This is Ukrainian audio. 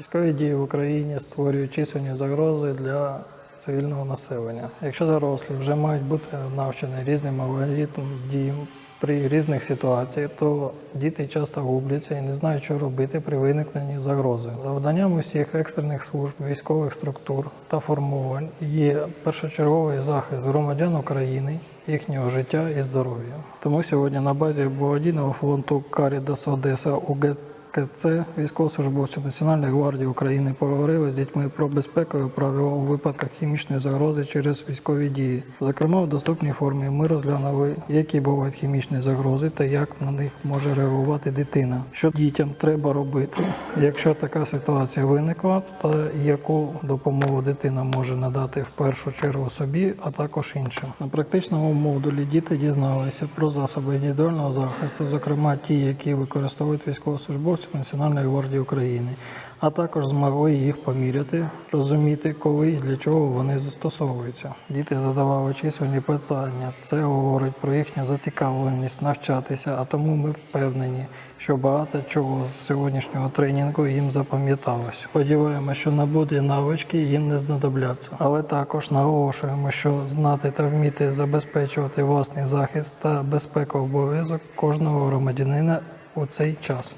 Військові дії в Україні створюють численні загрози для цивільного населення. Якщо дорослі вже мають бути навчені різним алгоритмам дій при різних ситуаціях, то діти часто губляться і не знають, що робити при виникненні загрози. Завданням усіх екстрених служб, військових структур та формувань є першочерговий захист громадян України, їхнього життя і здоров'я. Тому сьогодні на базі благодійного фонду Карідас Одеса УГТ КЦ військовослужбовці Національної гвардії України поговорили з дітьми про безпекові правила у випадках хімічної загрози через військові дії. Зокрема, в доступній формі ми розглянули, які бувають хімічні загрози та як на них може реагувати дитина. Що дітям треба робити, якщо така ситуація виникла, та яку допомогу дитина може надати в першу чергу собі, а також іншим. На практичному модулі діти дізналися про засоби індивідуального захисту, зокрема ті, які використовують військовослужбовці Національної гвардії України, а також змогли їх поміряти, розуміти, коли і для чого вони застосовуються. Діти задавали численні питання. Це говорить про їхню зацікавленість навчатися, а тому ми впевнені, що багато чого з сьогоднішнього тренінгу їм запам'яталось. Сподіваємося, що набуті навички їм не знадобляться, але також наголошуємо, що знати та вміти забезпечувати власний захист та безпеку обов'язок кожного громадянина у цей час.